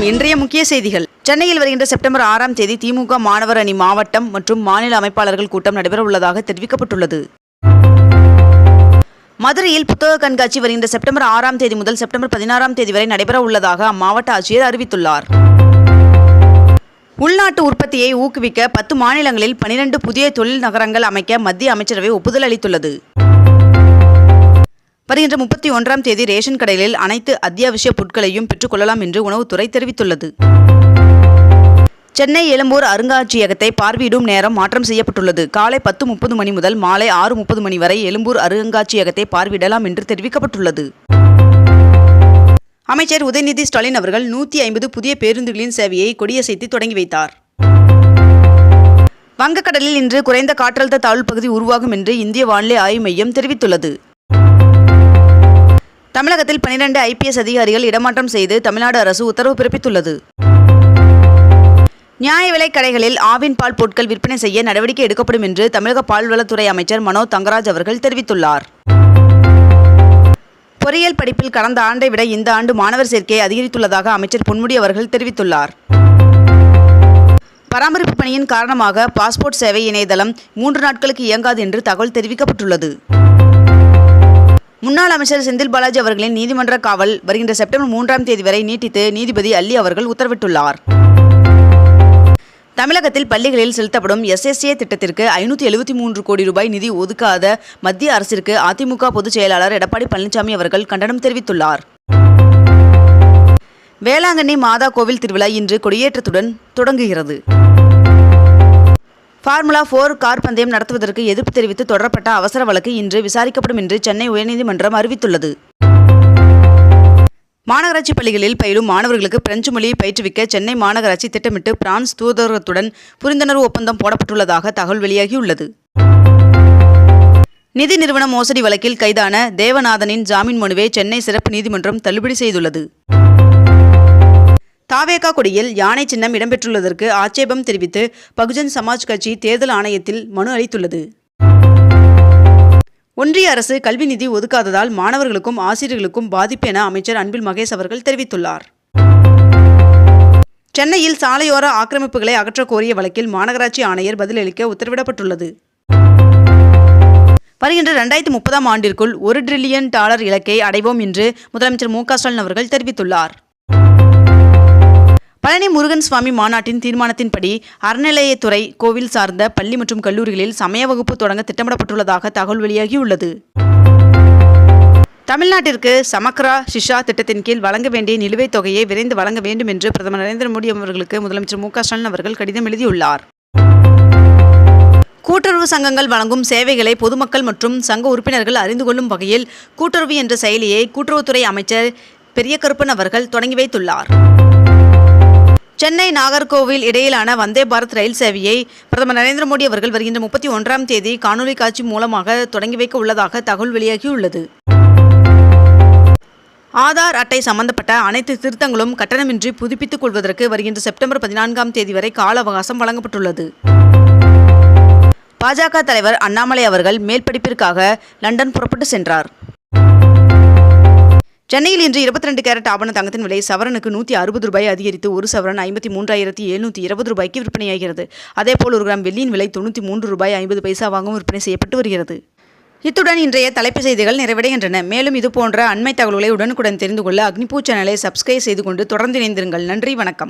வணக்கம் இன்றைய முக்கிய செய்திகள். சென்னையில் வருகின்ற செப்டம்பர் ஆறாம் தேதி திமுக மாணவர் அணி மாவட்டம் மற்றும் மாநில அமைப்பாளர்கள் கூட்டம் நடைபெற உள்ளதாக தெரிவிக்கப்பட்டுள்ளது. மதுரையில் புத்தக கண்காட்சி வருகின்ற செப்டம்பர் ஆறாம் தேதி முதல் செப்டம்பர் பதினாறாம் தேதி வரை நடைபெற உள்ளதாக அம்மாவட்ட ஆட்சியர் அறிவித்துள்ளார். உள்நாட்டு உற்பத்தியை ஊக்குவிக்க பத்து மாநிலங்களில் பனிரெண்டு புதிய தொழில் நகரங்கள் அமைக்க மத்திய அமைச்சரவை ஒப்புதல் அளித்துள்ளது. வருகின்ற முப்பத்தி ஒன்றாம் தேதி ரேஷன் கடைகளில் அனைத்து அத்தியாவசிய பொருட்களையும் பெற்றுக்கொள்ளலாம் என்று உணவுத்துறை தெரிவித்துள்ளது. சென்னை எழும்பூர் அருங்காட்சியகத்தை பார்வையிடும் நேரம் மாற்றம் செய்யப்பட்டுள்ளது. காலை பத்து முப்பது மணி முதல் மாலை ஆறு முப்பது மணி வரை எழும்பூர் அருங்காட்சியகத்தை பார்வையிடலாம் என்று தெரிவிக்கப்பட்டுள்ளது. அமைச்சர் உதயநிதி ஸ்டாலின் அவர்கள் நூற்றி ஐம்பது புதிய பேருந்துகளின் சேவையை கொடியசைத்து தொடங்கி வைத்தார். வங்கக்கடலில் இன்று குறைந்த காற்றழுத்த தாழ்வு பகுதி உருவாகும் என்று இந்திய வானிலை ஆய்வு மையம் தெரிவித்துள்ளது. தமிழகத்தில் பனிரெண்டு ஐபிஎஸ் அதிகாரிகள் இடமாற்றம் செய்து தமிழ்நாடு அரசு உத்தரவு பிறப்பித்துள்ளது. நியாய விலைக் கடைகளில் ஆவின் பால் பொருட்கள் விற்பனை செய்ய நடவடிக்கை எடுக்கப்படும் என்று தமிழக பால்வளத்துறை அமைச்சர் மனோ தங்கராஜ் அவர்கள் தெரிவித்துள்ளார். பொறியியல் படிப்பில் கடந்த ஆண்டை விட இந்த ஆண்டு மாணவர் சேர்க்கை அதிகரித்துள்ளதாக அமைச்சர் பொன்முடி அவர்கள் தெரிவித்துள்ளார். பராமரிப்பு பணியின் காரணமாக பாஸ்போர்ட் சேவை இணையதளம் மூன்று நாட்களுக்கு இயங்காது என்று தகவல் தெரிவிக்கப்பட்டுள்ளது. முன்னாள் அமைச்சர் செந்தில் பாலாஜி அவர்களின் நீதிமன்ற காவல் வருகின்ற செப்டம்பர் மூன்றாம் தேதி வரை நீட்டித்து நீதிபதி அல்லி அவர்கள் உத்தரவிட்டுள்ளார். தமிழகத்தில் பள்ளிகளில் செலுத்தப்படும் எஸ்எஸ்ஏ திட்டத்திற்கு ஐநூற்றி எழுபத்தி மூன்று கோடி ரூபாய் நிதி ஒதுக்காத மத்திய அரசிற்கு அதிமுக பொதுச் செயலாளர் எடப்பாடி பழனிசாமி அவர்கள் கண்டனம் தெரிவித்துள்ளார். வேளாங்கண்ணி மாதா கோவில் திருவிழா இன்று கொடியேற்றத்துடன் தொடங்குகிறது. ஃபார்முலா ஃபோர் கார் பந்தயம் நடத்துவதற்கு எதிர்ப்பு தெரிவித்து தொடரப்பட்ட அவசர வழக்கு இன்று விசாரிக்கப்படும் என்று சென்னை உயர்நீதிமன்றம் அறிவித்துள்ளது. மாநகராட்சி பள்ளிகளில் பயிலும் மாணவர்களுக்கு பிரெஞ்சு மொழியை பயிற்றுவிக்க சென்னை மாநகராட்சி திட்டமிட்டு பிரான்ஸ் தூதரகத்துடன் புரிந்துணர்வு ஒப்பந்தம் போடப்பட்டுள்ளதாக தகவல் வெளியாகியுள்ளது. நிதி நிறுவன மோசடி வழக்கில் கைதான தேவநாதனின் ஜாமீன் மனுவை சென்னை சிறப்பு நீதிமன்றம் தள்ளுபடி செய்துள்ளது. தாவேகா கொடியில் யானை சின்னம் இடம்பெற்றுள்ளதற்கு ஆட்சேபம் தெரிவித்து பகுஜன் சமாஜ் கட்சி தேர்தல் ஆணையத்தில் மனு அளித்துள்ளது. ஒன்றிய அரசு கல்வி நிதி ஒதுக்காததால் மாணவர்களுக்கும் ஆசிரியர்களுக்கும் பாதிப்பு என அமைச்சர் அன்பில் மகேஷ் அவர்கள் தெரிவித்துள்ளார். சென்னையில் சாலையோர ஆக்கிரமிப்புகளை அகற்றக் கோரிய வழக்கில் மாநகராட்சி ஆணையர் பதிலளிக்க உத்தரவிடப்பட்டுள்ளது. வருகின்ற ரெண்டாயிரத்தி முப்பதாம் ஆண்டிற்குள் ஒரு டிரில்லியன் டாலர் இலக்கை அடைவோம் என்று முதலமைச்சர் மு க ஸ்டாலின் அவர்கள் தெரிவித்துள்ளார். பழனி முருகன் சுவாமி மாநாட்டின் தீர்மானத்தின்படி அறநிலையத்துறை கோவில் சார்ந்த பள்ளி மற்றும் கல்லூரிகளில் சமய வகுப்பு தொடங்க திட்டமிடப்பட்டுள்ளதாக தகவல் வெளியாகியுள்ளது. தமிழ்நாட்டிற்கு சமக்ரா ஷிஷா திட்டத்தின் கீழ் வழங்க வேண்டிய நிலுவைத் தொகையை விரைந்து வழங்க வேண்டும் என்று பிரதமர் நரேந்திர மோடி அவர்களுக்கு முதலமைச்சர் மு ஸ்டாலின் அவர்கள் கடிதம் எழுதியுள்ளார். கூட்டுறவு சங்கங்கள் வழங்கும் சேவைகளை பொதுமக்கள் மற்றும் சங்க உறுப்பினர்கள் அறிந்து கொள்ளும் வகையில் கூட்டுறவு என்ற செயலியை கூட்டுறவுத்துறை அமைச்சர் பெரிய கருப்பன் அவர்கள் தொடங்கி வைத்துள்ளார். சென்னை நாகர்கோவில் இடையிலான வந்தே பாரத் ரயில் சேவையை பிரதமர் நரேந்திர மோடி அவர்கள் வருகின்ற முப்பத்தி ஒன்றாம் தேதி காணொலி காட்சி மூலமாக தொடங்கி வைக்க உள்ளதாக தகவல் வெளியாகியுள்ளது. ஆதார் அட்டை சம்பந்தப்பட்ட அனைத்து திருத்தங்களும் கட்டணமின்றி புதுப்பித்துக் கொள்வதற்கு வருகின்ற செப்டம்பர் பதினான்காம் தேதி வரை கால அவகாசம் வழங்கப்பட்டுள்ளது. பாஜக தலைவர் அண்ணாமலை அவர்கள் மேல் படிப்பிற்காக லண்டன் புறப்பட்டு சென்றார். சென்னையில் இன்று இருபத்தி ரெண்டு கேரட் ஆபண தங்கத்தின் விலை சவரனுக்கு நூற்றி அறுபது ரூபாய் அதிகரித்து ஒரு சவரன் ஐம்பத்தி மூன்றாயிரத்தி எழுநூற்றி இருபது ரூபாய்க்கு விற்பனையாகிறது. அதேபோல் ஒரு கிராம் வெள்ளியின் விலை தொண்ணூற்றி மூன்று ரூபாய் ஐம்பது பைசாவாகவும் விற்பனை செய்யப்பட்டு வருகிறது. இத்துடன் இன்றைய தலைப்பு செய்திகள் நிறைவடைகின்றன. மேலும் இதுபோன்ற அண்மை தகவல்களை உடனுக்குடன் தெரிந்து கொள்ள அக்னிபூ சேனலை சப்ஸ்கிரைப் செய்து கொண்டு தொடர்ந்து இணைந்திருங்கள். நன்றி வணக்கம்.